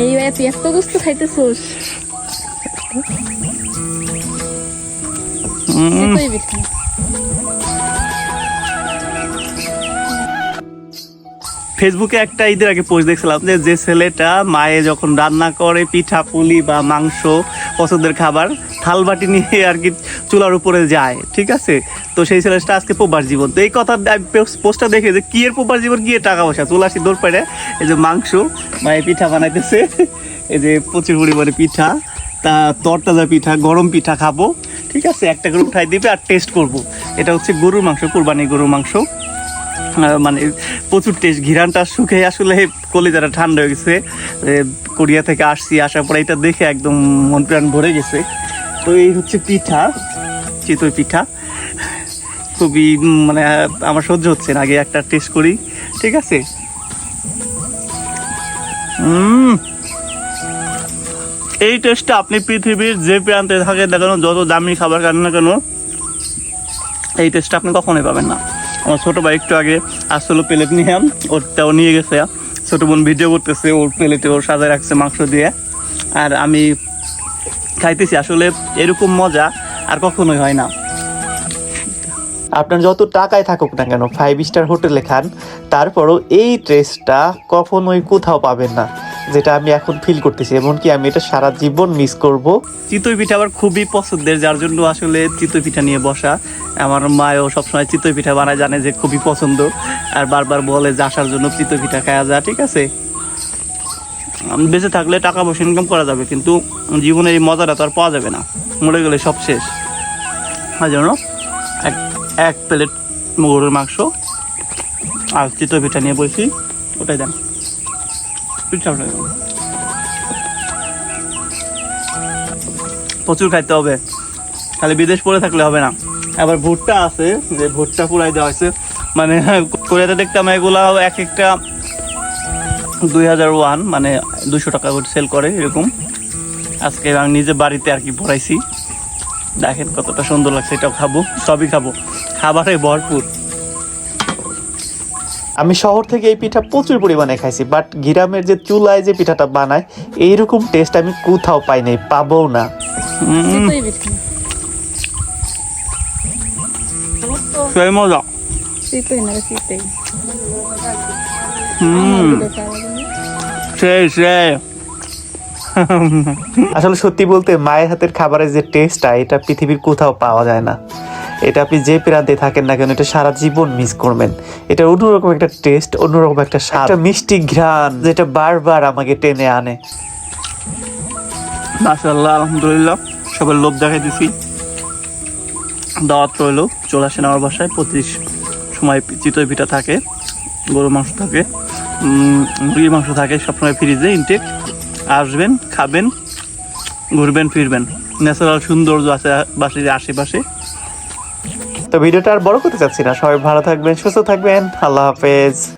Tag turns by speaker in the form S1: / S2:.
S1: এই ভাই তুই এত গুস্ত খাইতেছিস? চিতই
S2: ফেসবুকে একটা ঈদের আগে পোস্ট দেখছিলাম যে যে ছেলেটা মায়ে যখন রান্না করে পিঠা, পুলি বা মাংস পছন্দের খাবার, থালবাটি নিয়ে আর কি চুলার উপরে যায়, ঠিক আছে? তো সেই ছেলেটা আজকে প্রবাস জীবন। তো এই কথা পোস্টটা দেখে যে, কি এর প্রবাস জীবন গিয়ে টাকা পয়সা? চুলা সিদ্ধর পেড়ে, এই যে মাংস, মায়ে পিঠা বানাইতেছে, এই যে প্রচুর পরিমাণে পিঠা, তা তরতাজা পিঠা, গরম পিঠা খাব, ঠিক আছে? একটা করে উঠাই দিবে আর টেস্ট করব। এটা হচ্ছে গরুর মাংস কোরবানি গরুর মাংস। মানে প্রচুর টেস্ট ঘিরানটা শুকে আসলে কলিজাটা ঠান্ডা হয়ে গেছে। কোরিয়া থেকে আসছি, আসার পরে এটা দেখে একদম মন প্রাণ ভরে গেছে। তো এই হচ্ছে পিঠা, চিতই পিঠা। খুবই মানে আমার সহ্য হচ্ছে না, আগে একটা টেস্ট করি, ঠিক আছে? এই টেস্টটা আপনি পৃথিবীর যে প্রান্তে থাকে না কেন, যত দামি খাবার খান না কেন, এই টেস্টটা আপনি কখনোই পাবেন না। আমার ছোট ভাই একটু আগে আসলো প্লেট নিয়ে, ওরটাও নিয়ে গেছে। ছোট বোন ভিডিও করতেছে, ওর প্লেটে ওর সাজায় রাখছে মাংস দিয়ে। আর আমি খাইতেছি, আসলে এরকম মজা আর কখনোই হয় না।
S3: আপনার যত টাকায় থাকুক না কেন ফাইভ স্টার হোটেলে খান, তারপরও এই টেস্টটা কখনোই কোথাও পাবেন না, যেটা আমি এখন ফিল করতেছি। এমনকি আমি এটা সারা জীবন মিস করব।
S2: চিতই পিঠা আমার খুবই পছন্দের, যার জন্য আসলে চিতই পিঠা নিয়ে বসা। আমার মায়ও সবসময় চিতই পিঠা বানায়, জানে যে খুবই পছন্দ। আর বারবার বলে যে আসার জন্য চিতই পিঠা খাওয়া যা, ঠিক আছে? বেঁচে থাকলে টাকা পয়সা ইনকাম করা যাবে, কিন্তু জীবনে এই মজাটা তো আর পাওয়া যাবে না। মরে গেলে সব শেষ। তাই জন্য এক এক প্লেট গরুর মাংস আর চিতই পিঠা নিয়ে বসি। ওটাই দেন। পিঠা ওটাই প্রচুর খাইতে হবে। খালি বিদেশ পড়ে থাকলে হবে না। আবার ভুট্টা আছে, যে ভুট্টা পুরাই দেওয়া হয়েছে। মানে কোরিয়াতে দেখতাম এগুলা এক একটা দুই হাজার ওয়ান মানে দুশো টাকা করে সেল করে এরকম। আজকে আমি নিজে বাড়িতে আর কি পড়াইছি দেখেন কতটা সুন্দর লাগছে, এটাও খাব, সবই খাব। খাবারে ভরপুর।
S3: আমি শহর থেকে এই পিঠা প্রচুর পরিমাণে খাইছি বাট গ্রামের যে চুলায় যে পিঠাটা বানায় এইরকম টেস্ট আমি কোথাও পাই নাই পাবও না।
S2: মজা। সেই সেই।
S3: আসলে সত্যি বলতে মায়ের হাতের খাবারের যে টেস্টটা এটা পৃথিবীর কোথাও পাওয়া যায় না। এটা আপনি যে প্রান্তে থাকেন না কেন, এটা সারা জীবন মিস করবেন। এটা অন্যরকম একটা টেস্ট অন্যরকম একটা স্বাদ। একটা মিষ্টি ঘ্রাণ, যেটা বারবার আমাকে টেনে আনে।
S2: মাশাল্লাহ আলহামদুলিল্লাহ সবাই লোভ দেখাই দিছি দাওয়াত রইল, চলে আসেন আমার বাসায় প্রতি সময় চিতই পিঠা থাকে গরু মাংস থাকে। মুরগির মাংস থাকে, সবসময় ফ্রিজে ইনটেক আসবেন, খাবেন, ঘুরবেন, ফিরবেন। ন্যাচারাল সৌন্দর্য আছে বাসির আশেপাশে।
S3: তো ভিডিওটা আর বড় করতে চাচ্ছি না। সবাই ভালো থাকবেন, সুস্থ থাকবেন। আল্লাহ হাফেজ।